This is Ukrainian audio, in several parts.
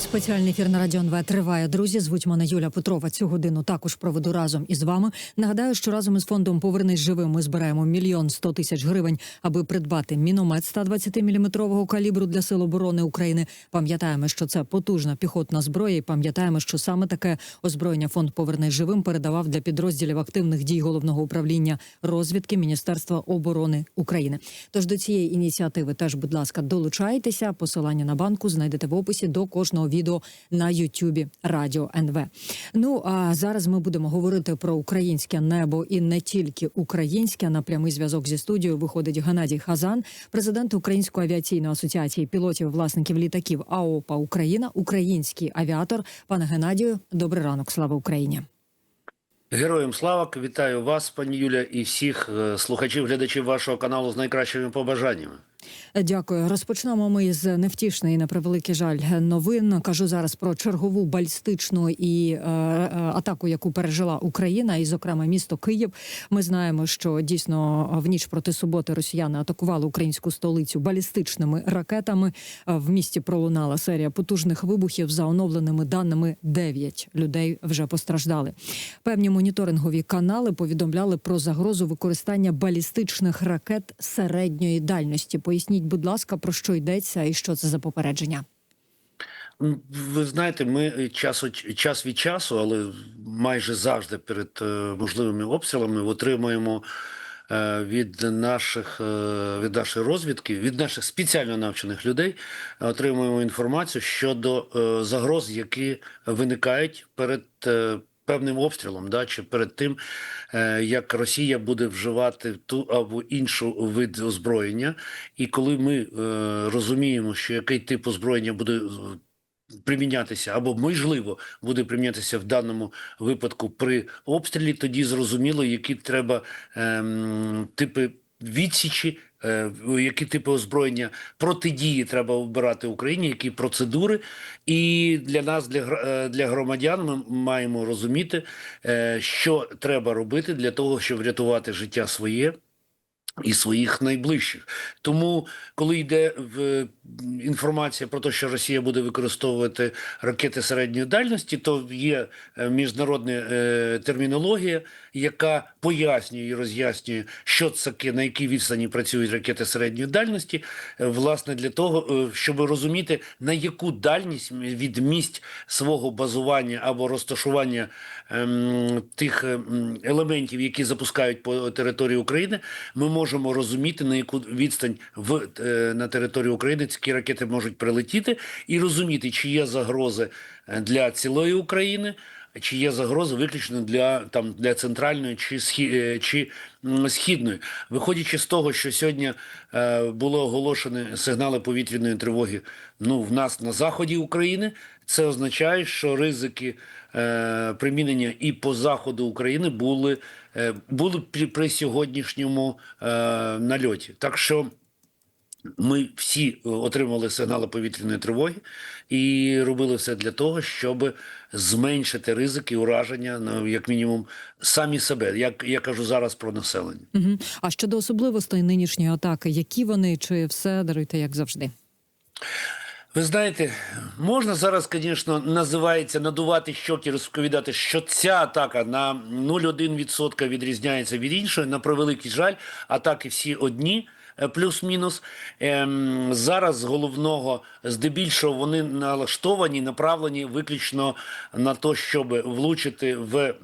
Спеціальний ефір на Радіо НВ триває. Друзі, звуть мене Юля Петрова. Цю годину також проведу разом із вами. Нагадаю, що разом із фондом Повернись живим ми збираємо мільйон сто тисяч гривень, аби придбати міномет 120-мм калібру для сил оборони України. Пам'ятаємо, що це потужна піхотна зброя. і Пам'ятаємо, що саме таке озброєння фонд Повернись живим передавав для підрозділів активних дій головного управління розвідки Міністерства оборони України. Тож до цієї ініціативи теж, будь ласка, долучайтеся. Посилання на банку знайдете в описі до кожного відео на Ютубі Радіо НВ. Ну а зараз ми будемо говорити про українське небо і не тільки українське. На прямий зв'язок зі студією виходить Геннадій Хазан, президент Української авіаційної асоціації пілотів власників літаків АОПА Україна, український авіатор. Пане Геннадію, добрий ранок. Слава Україні. Героям слава, вітаю вас, пані Юля, і всіх е, слухачів, глядачів вашого каналу з найкращими побажаннями. Дякую. Розпочнемо ми з невтішної на превеликий жаль новин. Кажу зараз про чергову бальстичну і е, е, атаку, яку пережила Україна, і зокрема місто Київ. Ми знаємо, що дійсно в ніч проти суботи росіяни атакували українську столицю балістичними ракетами. В місті пролунала серія потужних вибухів. За оновленими даними 9 людей вже постраждали. Певні моніторингові канали повідомляли про загрозу використання балістичних ракет середньої дальності. Поясніть, будь ласка, про що йдеться і що це за попередження? Ви знаєте, ми час, час від часу, але майже завжди перед е, можливими обстрілами отримуємо е, від наших е, від нашої розвідки, від наших спеціально навчених людей, отримуємо інформацію щодо загроз, які виникають перед. Певним обстрілом, да, чи перед тим, е, як Росія буде вживати ту або іншу вид озброєння, і коли ми е, розуміємо, що який тип озброєння буде е, примінятися, або можливо буде примінятися в даному випадку при обстрілі, тоді зрозуміло, які треба ем, типи відсічі. е, Які типи озброєння протидії треба обирати Україні, які процедури, і для нас, для е, для громадян, ми маємо розуміти, е, що треба робити для того, щоб врятувати життя своє і своїх найближчих. Тому, коли йде в інформація про те, що Росія буде використовувати ракети середньої дальності, то є міжнародна термінологія, яка пояснює і роз'яснює, що це на якій відстані працюють ракети середньої дальності, е, власне, для того, е, щоб розуміти, на яку дальність від місць свого базування або розташування ем, тих ем, елементів, які запускають по території України, ми можемо розуміти, на яку відстань в, е, на території України ці ракети можуть прилетіти, і розуміти, чи є загрози е, для цілої України. Чи є загрози виключно для там для центральної чи схі, е, чи східної, виходячи з того, що сьогодні е, було оголошені сигнали повітряної тривоги. Ну в нас на заході України це означає, що ризики е, примінення і по заходу України були, е, були при, при сьогоднішньому е, нальоті. Так що. Ми всі е, отримали сигнали повітряної тривоги і робили все для того, щоб зменшити ризики ураження, ну, як мінімум, самі себе. Як я кажу зараз про населення. Угу. А щодо особливостей нинішньої атаки, які вони чи все даруйте як завжди? Ви знаєте, можна зараз, звісно, називається надувати щоки, розповідати, що ця атака на 0,1% відрізняється від іншої. На превеликий жаль, атаки всі одні. Е, Плюс-мінус. Ем, зараз головного здебільшого вони налаштовані, направлені виключно на те, щоб влучити в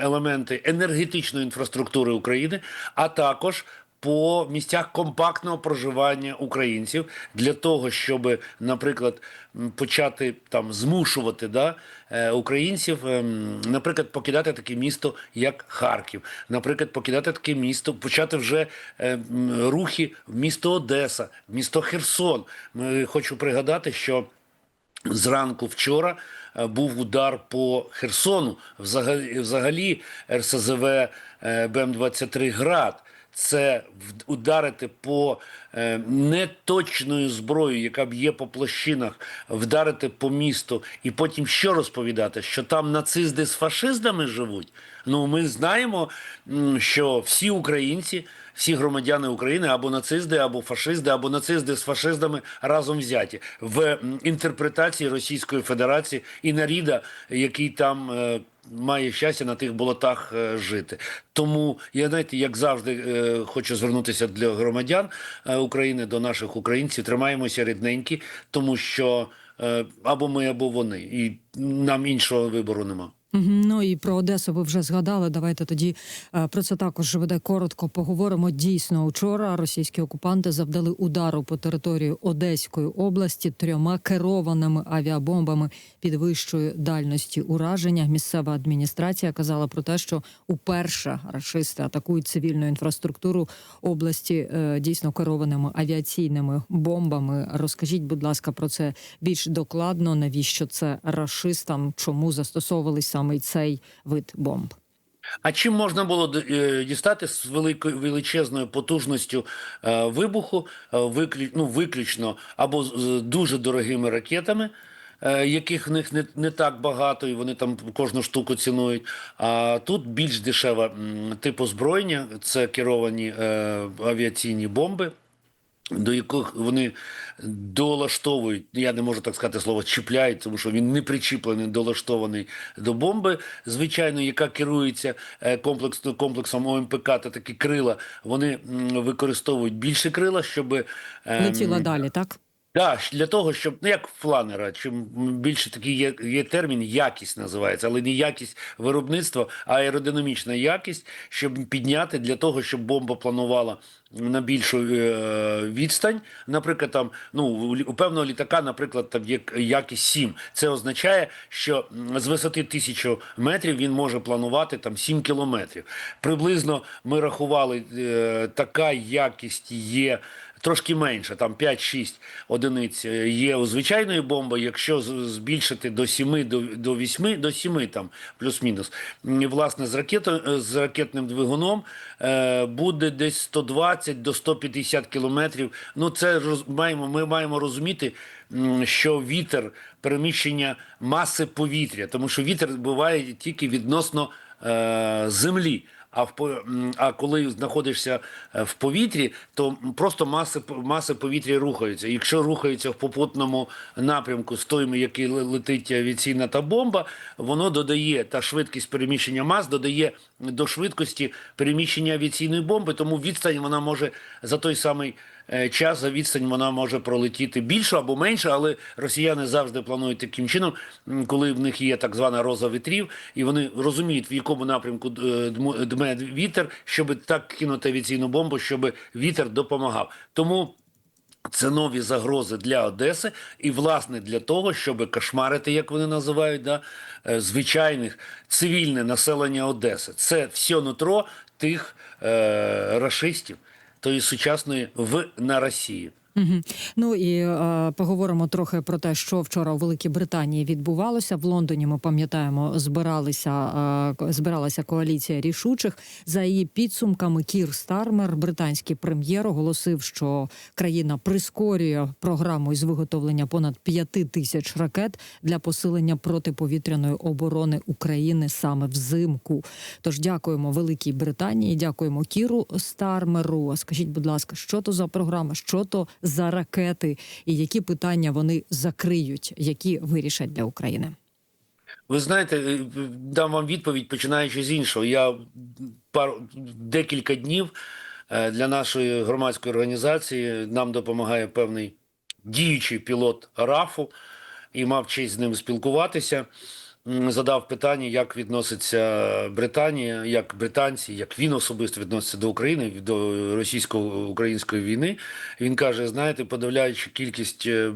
елементи енергетичної інфраструктури України, а також по місцях компактного проживання українців для того, щоб, наприклад, почати там змушувати да, е, українців, ем, наприклад, покидати таке місто, як Харків, наприклад, покидати таке місто, почати вже е, рухи в місто Одеса, в місто Херсон. Ми хочу пригадати, що Зранку вчора е, був удар по Херсону. Взагалі, взагалі РСЗВ е, БМ-23 «Град». Це в- ударити по е, неточною зброєю, яка б'є по площинах, вдарити по місту, і потім що розповідати? Що там нацисти з фашистами живуть? Ну, ми знаємо, що всі українці, всі громадяни України або нацисти, або фашисти, або нацисти з фашистами разом взяті в інтерпретації Російської Федерації і наріда, який там. Має щастя на тих болотах е, жити. Тому я знаєте, як завжди е, хочу звернутися для громадян е, України, до наших українців. Тримаємося рідненькі, тому що або ми, або вони, і нам іншого вибору нема. Ну і про Одесу ви вже згадали. Давайте тоді е, про це також веде коротко поговоримо. Дійсно, учора російські окупанти завдали удару по території Одеської області трьома керованими авіабомбами підвищої дальності ураження. Місцева адміністрація казала про те, що уперше рашисти атакують цивільну інфраструктуру області е, дійсно керованими авіаційними бомбами. Розкажіть, будь ласка, про це більш докладно. Навіщо це рашистам? Чому застосовувались саме цей вид бомб? А чим можна було е, дістати з великою величезною потужністю е, вибуху, е, виклю, ну, виключно або з дуже дорогими ракетами, яких в них не, не так багато, і вони там кожну штуку цінують. А тут більш дешеве типу озброєння, це керовані авіаційні бомби. До яких вони долаштовують, я не можу так сказати слово чіпляють, тому що він не причіплений, долаштований до бомби, звичайно, яка керується е, комплексно комплексом ОМПК та такі крила. Вони використовують більше крила, щоб ем, Летіла далі, так? Да, для того, щоб ну як фланера, чим більше такий є, є термін, якість називається, але не якість виробництва, а аеродинамічна якість, щоб підняти для того, щоб бомба планувала на більшу е, відстань. Наприклад, там ну у певного літака, наприклад, там є якість 7. Це означає, що з висоти 1000 метрів він може планувати там 7 кілометрів. Приблизно ми рахували, е, така якість є трошки менше, там 5-6 одиниць е, є у звичайної бомби. Якщо збільшити до 7, до, до 8, до 7 там плюс-мінус. Власне, з ракетою з ракетним двигуном е, буде десь 120 до 150 кілометрів. Ну це роз, маємо. Ми маємо розуміти, що вітер переміщення маси повітря, тому що вітер буває тільки відносно е, землі. А в а коли знаходишся е, в повітрі, то просто маси маси повітря рухаються. Якщо рухаються в попутному напрямку з тим, який летить авіаційна та бомба, воно додає та швидкість переміщення мас додає до швидкості переміщення авіаційної бомби. Тому відстань вона може за той самий час за відстань вона може пролетіти більше або менше, але росіяни завжди планують таким чином, коли в них є так звана роза вітрів, і вони розуміють, в якому напрямку е, дме вітер, щоб так кинути авіаційну бомбу, щоб вітер допомагав. Тому. Це нові загрози для Одеси, і власне для того, щоб кошмарити, як вони називають, да, е, звичайних цивільне населення Одеси. Це все нутро тих е, рашистів, тої сучасної в на Росії. Угу. Ну і е, поговоримо трохи про те, що вчора у Великій Британії відбувалося. В Лондоні ми пам'ятаємо, збиралися е, збиралася коаліція рішучих. За її підсумками, Кір Стармер, британський прем'єр, оголосив, що країна прискорює програму із виготовлення понад п'яти тисяч ракет для посилення протиповітряної оборони України саме взимку. Тож дякуємо Великій Британії, дякуємо Кіру Стармеру. Скажіть, будь ласка, що то за програма, що то за ракети, і які питання вони закриють, які вирішать для України? Ви знаєте, е, дам вам відповідь, починаючи з іншого. Я пару декілька днів е, для нашої громадської організації нам допомагає певний діючий пілот РАФу і мав честь з ним спілкуватися. Задав питання, як відноситься Британія, як британці, як він особисто відноситься до України, до російсько-української війни. Він каже: знаєте, подавляючи кількість е,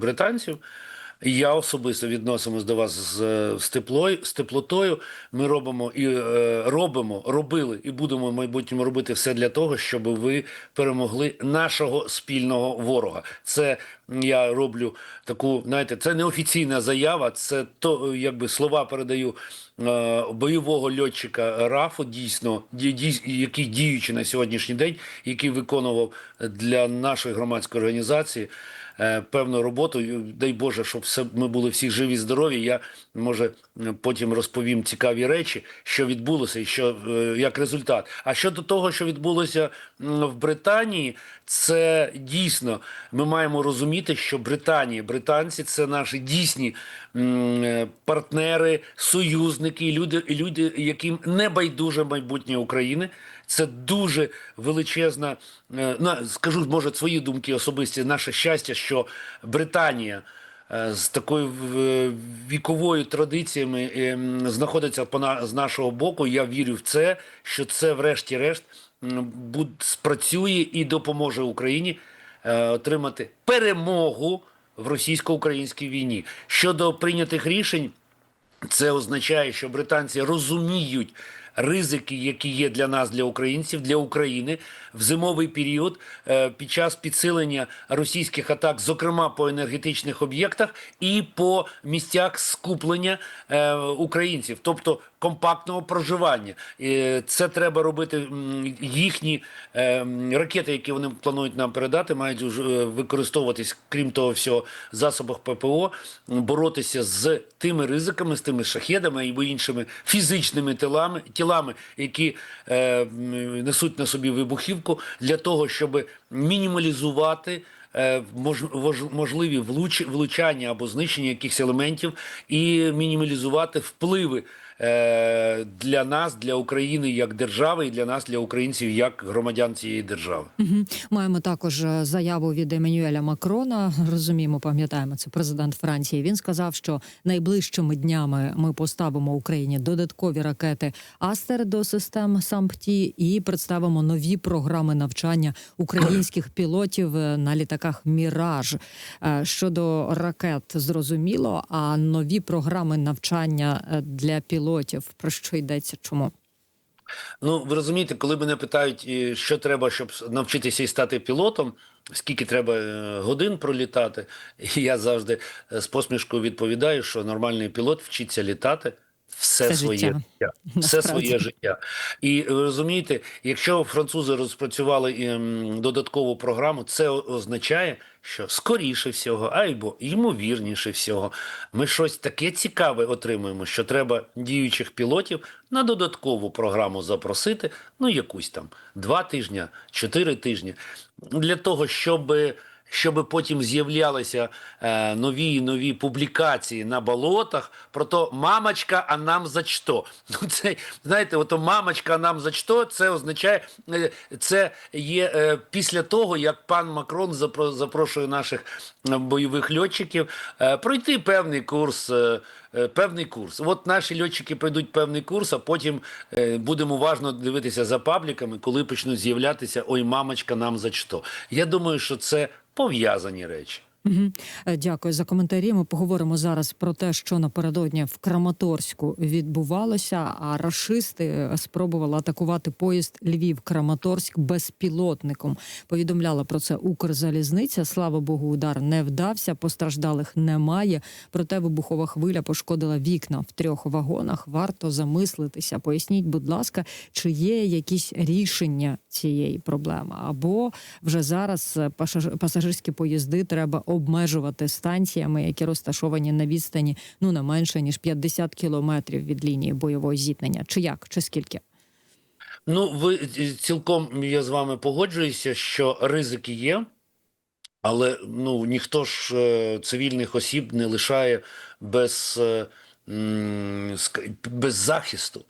Я особисто відносимось до вас з, з, теплою, з теплотою. Ми робимо і е, робимо, робили і будемо в майбутньому робити все для того, щоб ви перемогли нашого спільного ворога. Це я роблю таку, знаєте, це не офіційна заява, це то якби слова передаю е, бойового льотчика Рафу, дійсно, ді- дій- який діючий на сьогоднішній день, який виконував для нашої громадської організації певну роботу. Дай Боже, щоб все ми були всі живі, здорові. Я може потім розповім цікаві речі, що відбулося, і що е, як результат. А щодо того, що відбулося в Британії, це дійсно ми маємо розуміти, що Британія, британці це наші дійсні е, партнери, союзники, люди, люди, яким не байдуже майбутнє України. Це дуже величезна, е, на скажу, може, свої думки особисті. Наше щастя, що Британія е, з такою віковою традиціями ем, знаходиться з нашого боку. Я вірю в це, що це, врешті-решт, спрацює і допоможе Україні е, отримати перемогу в російсько-українській війні. Щодо прийнятих рішень. Це означає, що британці розуміють ризики, які є для нас, для українців, для України в зимовий період е, під час підсилення російських атак, зокрема по енергетичних об'єктах і по місцях скуплення е, українців, тобто компактного проживання. Е, Це треба робити. Їхні е, ракети, які вони планують нам передати, мають е, використовуватись, крім того всього, засобах ППО, боротися з тими ризиками, з тими шахедами і іншими фізичними тілами, тілами які е, несуть на собі вибухівку, для того, щоб мінімалізувати. е, Можливі влучання або знищення якихось елементів і мінімалізувати впливи для нас, для України як держави, і для нас, для українців, як громадян цієї держави. Мгм. Маємо також е, заяву від Еммануеля Макрона. Розуміємо, пам'ятаємо, це президент Франції. Він сказав, що найближчими днями ми поставимо Україні додаткові ракети Астер до систем САМПТІ і представимо нові програми навчання українських пілотів е, на літаках Міраж. Е, Щодо ракет, зрозуміло. А нові програми навчання е, для пілотів про що йдеться? Чому? Ну, ви розумієте, коли мене питають, що треба, щоб навчитися і стати пілотом, скільки треба е, годин пролітати, я завжди е, з посмішкою відповідаю, що нормальний пілот вчиться літати все, Все своє життя. життя. Все своє життя. І ви розумієте, якщо французи розпрацювали ем, додаткову програму, це означає, що скоріше всього, або ймовірніше всього, ми щось таке цікаве отримуємо, що треба діючих пілотів на додаткову програму запросити, ну якусь там два тижні, чотири тижні, для того, щоб. Щоб потім з'являлися е, нові нові публікації на болотах про то мамочка, а нам за що? Ну це знаєте, ото мамочка, а нам за що? Це означає, е, це є е, після того, як пан Макрон запро- запрошує наших е, бойових льотчиків е, пройти певний курс. е, е, Певний курс. От наші льотчики пройдуть певний курс, а потім е, будемо уважно дивитися за пабліками, коли почнуть з'являтися ой, мамочка, нам за що. Я думаю, що це пов'язані речі. Е, Дякую за коментарі. Ми поговоримо зараз про те, що напередодні в Краматорську відбувалося. А рашисти е, спробували атакувати поїзд Львів-Краматорськ безпілотником. Повідомляла про це Укрзалізниця. Слава Богу, удар не вдався. Постраждалих немає. Проте вибухова хвиля пошкодила вікна в трьох вагонах. Варто замислитися. Поясніть, будь ласка, чи є якісь рішення цієї проблеми, або вже зараз е, пасажирські поїзди треба обмежувати станціями, які розташовані на відстані ну не менше ніж 50 кілометрів від лінії бойового зіткнення. Чи як, чи скільки? Ну, ви е, цілком я з вами погоджуюся, що ризики є, але ну ніхто ж е, цивільних осіб не лишає без, е, без захисту.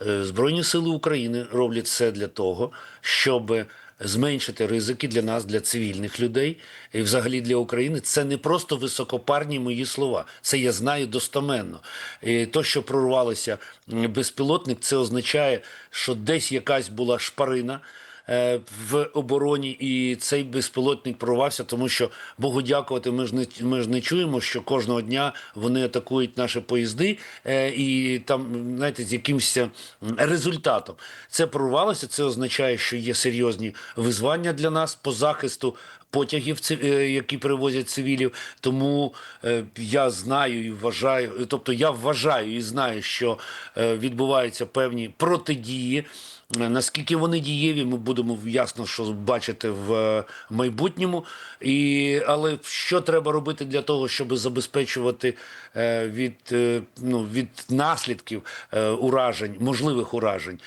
Збройні сили України роблять все для того, щоб зменшити ризики для нас, для цивільних людей і взагалі для України. Це не просто високопарні мої слова. Це я знаю достоменно. І то, що прорвалося безпілотник, це означає, що десь якась була шпарина. Е, в обороні, і цей безпілотник прорвався, тому що Богу дякувати. Ми ж не ми ж не чуємо, що кожного дня вони атакують наші поїзди, е, і там знаєте, з якимось результатом це прорвалося. Це означає, що є серйозні визвання для нас по захисту потягів, е, які перевозять цивілів. Тому е, я знаю і вважаю, тобто я вважаю і знаю, що е, відбуваються певні протидії. Наскільки вони дієві, ми будемо ясно, що бачити в майбутньому. І, але що треба робити для того, щоб забезпечувати від, ну, від наслідків уражень, можливих уражень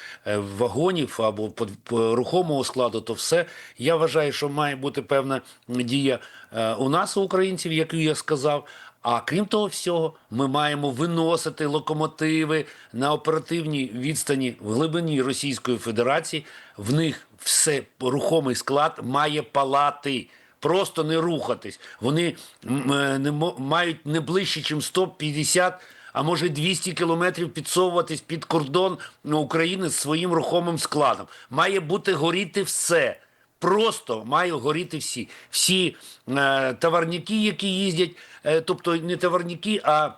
вагонів або рухомого складу, то все я вважаю, що має бути певна дія е, у нас, у українців, як я сказав. А крім того всього, ми маємо виносити локомотиви на оперативній відстані в глибині Російської Федерації. В них все рухомий склад має палати. Просто не рухатись. Вони е, не мають не ближче, ніж 150, а може 200 кілометрів підсовуватись під кордон України з своїм рухомим складом. Має бути горіти все. Просто має горіти всі. Всі е, товарники, які їздять, е, тобто не товарники, а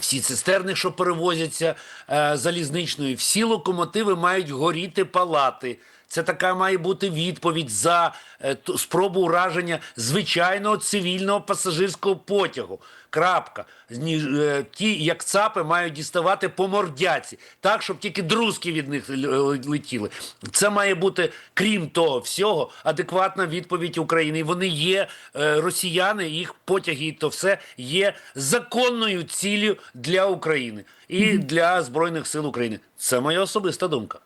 всі цистерни, що перевозяться е, залізничною, всі локомотиви мають горіти палати. Це така має бути відповідь за е, спробу ураження звичайного цивільного пасажирського потягу. Крапка. Е, Ті, як ЦАПи, мають діставати по мордяці, так, щоб тільки друзки від них л- летіли. Це має бути, крім того всього, адекватна відповідь України. І вони є е, росіяни, їх потяги, і то все є законною ціллю для України і для Збройних сил України. Це моя особиста думка.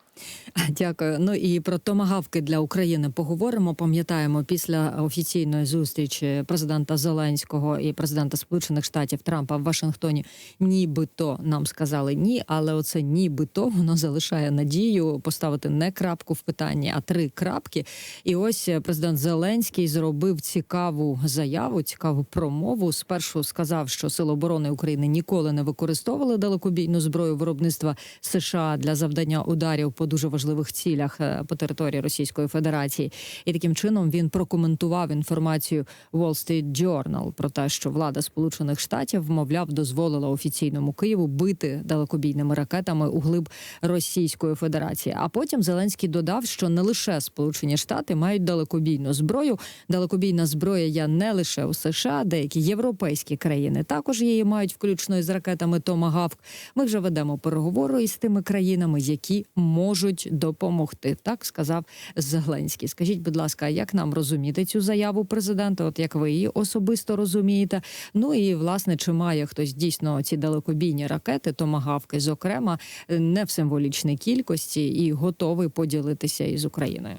Дякую. Ну і про томагавки для України поговоримо. Пам'ятаємо, після офіційної зустрічі президента Зеленського і президента Сполучених Штатів Трампа в Вашингтоні, нібито нам сказали ні, але оце нібито воно залишає надію поставити не крапку в питанні, а три крапки. І ось президент Зеленський зробив цікаву заяву, цікаву промову. Спершу сказав, що Сили оборони України ніколи не використовували далекобійну зброю виробництва США для завдання ударів по дуже важливих цілях е, по території Російської Федерації. І таким чином він прокоментував інформацію Wall Street Journal про те, що влада Сполучених Штатів, мовляв, дозволила офіційному Києву бити далекобійними ракетами у глиб Російської Федерації. А потім Зеленський додав, що не лише Сполучені Штати мають далекобійну зброю. Далекобійна зброя є не лише у США, деякі європейські країни також її мають, включно із ракетами Томагавк. Ми вже ведемо переговори із тими країнами, які можуть допомогти. Так сказав Зеленський. Скажіть, будь ласка, як нам розуміти цю заяву президента? От як ви її особисто розумієте? Ну і власне, чи має хтось дійсно ці далекобійні ракети, томагавки, зокрема, не в символічній кількості, і готовий поділитися із Україною?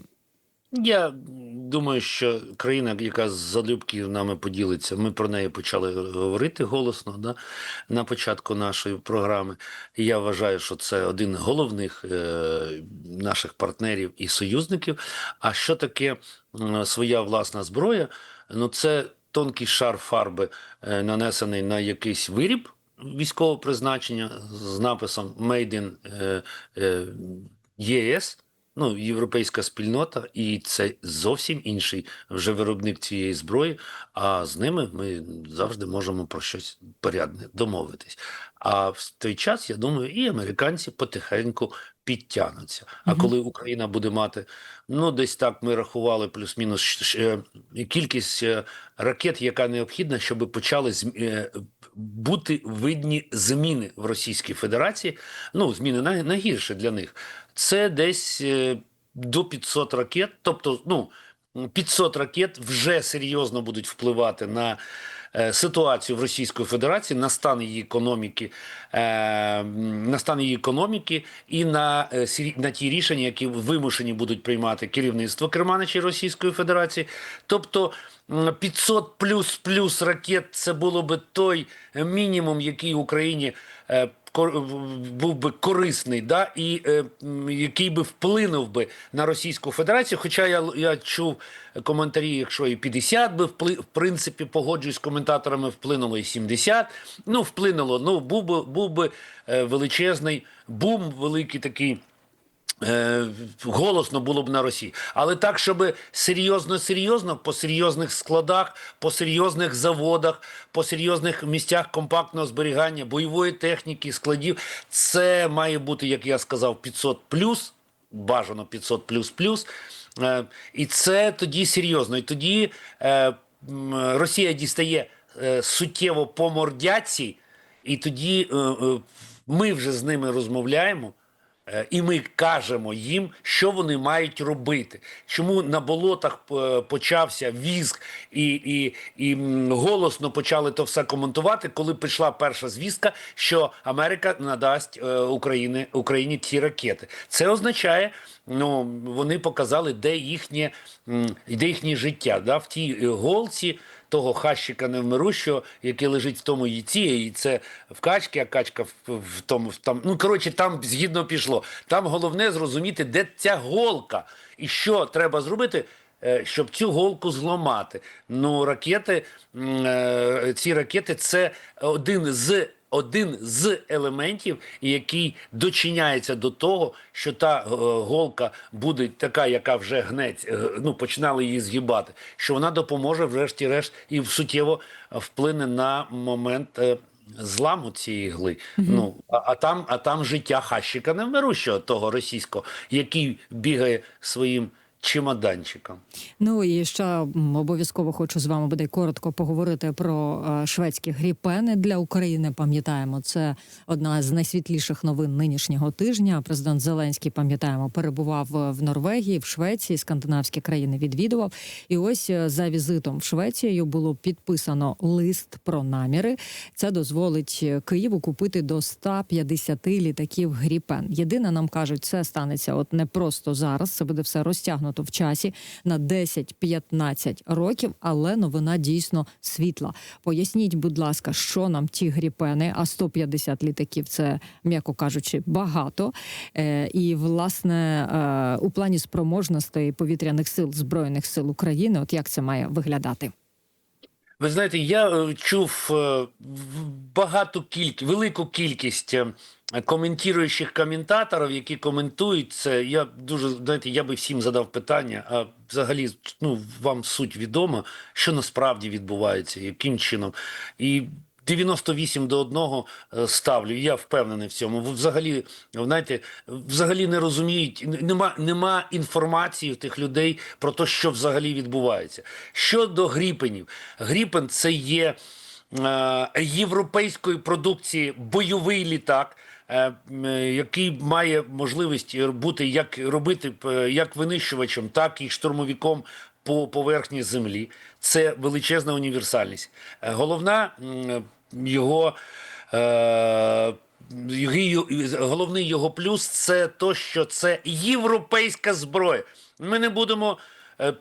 Я думаю, що країна, яка залюбки нами поділиться, ми про неї почали говорити голосно да, на початку нашої програми. І я вважаю, що це один з головних е, наших партнерів і союзників. А що таке м, своя власна зброя? Ну, це тонкий шар фарби, е, нанесений на якийсь виріб військового призначення з написом Made in е, е, ЄС ну, європейська спільнота, і це зовсім інший вже виробник цієї зброї. А з ними ми завжди можемо про щось порядне домовитись. А в той час, я думаю, і американці потихеньку підтягнуться. А коли Україна буде мати, ну десь так ми рахували плюс-мінус е, кількість е, ракет, яка необхідна, щоб почали е, бути видні зміни в Російській Федерації. Ну, зміни найгірше для них. Це десь до 500 ракет. Тобто, ну, 500 ракет вже серйозно будуть впливати на ситуацію в Російської Федерації, на стан її економіки, е, на стан її економіки і на, е, на ті рішення, які вимушені будуть приймати керівництво Керманичі Російської Федерації. Тобто м, 500 плюс плюс ракет це було би той мінімум, який Україні е, був би корисний, да, і е, який би вплинув би на Російську Федерацію. Хоча я, я чув коментарі, якщо і 50 би впли, в принципі погоджуюсь з коментаторами, вплинуло і 70. Ну, вплинуло. Ну, був би, був би е, величезний бум, великий такий голосно було б на Росії, але так, щоб серйозно, серйозно по серйозних складах, по серйозних заводах, по серйозних місцях компактного зберігання бойової техніки, складів, це має бути, як я сказав, 500 плюс, бажано 500 плюс плюс. Е, і це тоді серйозно. І тоді е, Росія дістає е, суттєво по мордяці, і тоді е, е, ми вже з ними розмовляємо. Е, І ми кажемо їм, що вони мають робити. Чому на болотах е, почався візг і, і, і голосно почали то все коментувати, коли прийшла перша звістка, що Америка надасть е, Україні, Україні ці ракети. Це означає, ну вони показали, де їхнє, де їхнє життя. Да? В тій е, голці того хащика невмирущого, який лежить в тому яйці, і це в качки, а качка в, в тому в там. Ну коротше, там згідно пішло. Там головне зрозуміти, де ця голка, і що треба зробити. е, Щоб цю голку зламати. Ну, ракети, е, ці ракети це один з один з елементів, який дочиняється до того, що та е, голка буде така, яка вже гнець, е, ну починали її згибати, що вона допоможе, врешті-решт, і суттєво вплине на момент. е, Зламу цієї гли. Ну а, а там, а там життя хащика невмирущого того російського, який бігає своїм чемоданчиком. Ну і ще обов'язково хочу з вами буде коротко поговорити про е, шведські гріпени для України. Пам'ятаємо, це одна з найсвітліших новин нинішнього тижня. Президент Зеленський пам'ятаємо, перебував е, в Норвегії, в Швеції, скандинавські країни відвідував. І ось е, за візитом в Швецію було підписано лист про наміри. Це дозволить Києву купити до 150 літаків гріпен. Єдине, нам кажуть, це станеться от не просто зараз. Це буде все розтягнуто в часі на 10-15 років, але новина дійсно світла. Поясніть, будь ласка, що нам ті гріпени, а 150 літаків це, м'яко кажучи, багато. Е, і власне е, у плані спроможностей повітряних сил збройних сил України, от як це має виглядати? Ви знаєте, я е, чув багато кількість, велику кількість е, коментуючих коментаторів, які коментують це. Я дуже знаєте, я би всім задав питання. А взагалі, ну вам суть відома, що насправді відбувається, яким чином і. 98 до 1 е, ставлю, я впевнений в цьому. Ви Взагалі, знаєте, взагалі не розуміють, нема, нема інформації в тих людей про те, що взагалі відбувається. Щодо гріпенів, гріпен це є е, європейської продукції бойовий літак. е, е, Який має можливість бути як робити як винищувачем, так і штурмовиком по поверхні землі. Це величезна універсальність. Головна його. Е, головний його плюс це то, що це європейська зброя. Ми не будемо е,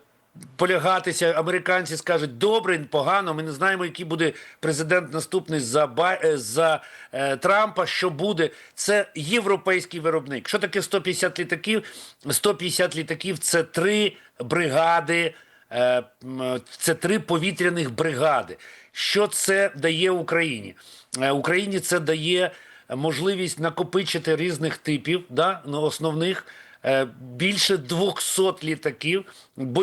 полягатися. Американці скажуть добре, погано. Ми не знаємо, який буде президент наступний за Бай... е, за е, Трампа. Що буде? Це європейський виробник. Що таке 150 літаків? 150 літаків це три бригади. Е, Це три повітряних бригади. Що це дає Україні? Е, Україні це дає можливість накопичити різних типів, да, ну, основних. е, Більше 200 літаків,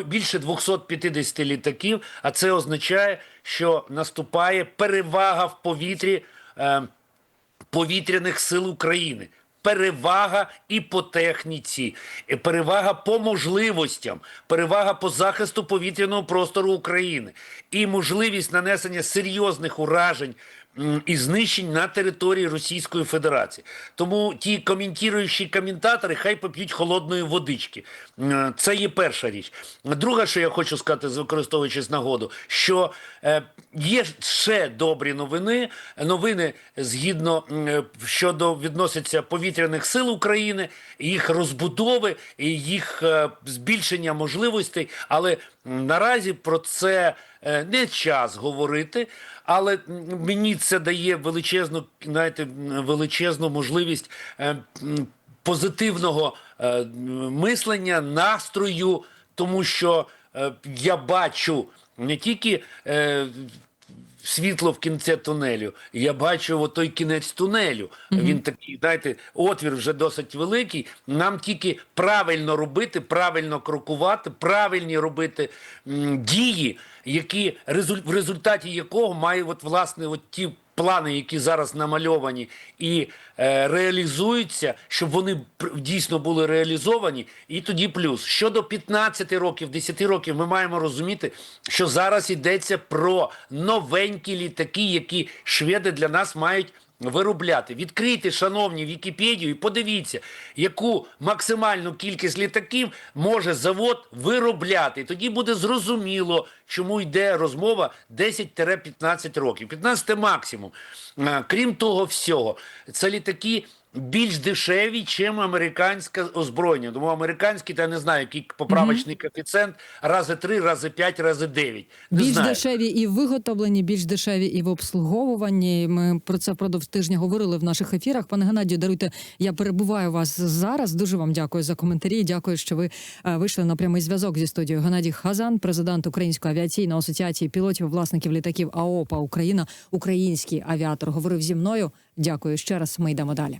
більше 250 літаків, а це означає, що наступає перевага в повітрі е, повітряних сил України. Перевага і по техніці, і перевага по можливостям, перевага по захисту повітряного простору України і можливість нанесення серйозних уражень і знищень на території Російської Федерації. Тому ті коментуючі коментатори хай поп'ють холодної водички. Це є перша річ. Друга, що я хочу сказати, використовуючись нагоду, що е, є ще добрі новини. Новини згідно е, щодо відносяться повітряних сил України, їх розбудови їх е, збільшення можливостей. Але наразі про це е, не час говорити. Але мені це дає величезну, знаєте, величезну можливість е, позитивного е, мислення, настрою, тому що я бачу не тільки світло в кінці тунелю. Я бачу той кінець тунелю. Він такий, знаєте, отвір вже досить великий. Нам тільки правильно робити, правильно крокувати, правильні робити м, дії, які резуль- в результаті якого має от власне от ті плани, які зараз намальовані і е, реалізуються, щоб вони дійсно були реалізовані. І тоді плюс щодо 15 років, 10 років, ми маємо розуміти, що зараз йдеться про новенькі літаки, які шведи для нас мають. Виробляти, відкрийте, шановні, Вікіпедію і подивіться, яку максимальну кількість літаків може завод виробляти. І тоді буде зрозуміло, чому йде розмова 10-15 років. 15 максимум. Крім того всього, це літаки більш дешеві, ніж американське озброєння. Тому американський, та я не знаю, який поправочний коефіцієнт, рази 3, рази 5, рази 9. Не Більш знаю. дешеві і в виготовленні, більш дешеві і в обслуговуванні. Ми про це впродовж тижня говорили в наших ефірах. Пане Геннадію, даруйте, я перебуваю вас зараз. Дуже вам дякую за коментарі. Дякую, що ви е, вийшли на прямий зв'язок зі студією. Геннадій Хазан, президент Української авіаційної асоціації пілотів, власників літаків АОПА Україна, український авіатор, говорив зі мною. Дякую ще раз. Ми йдемо далі.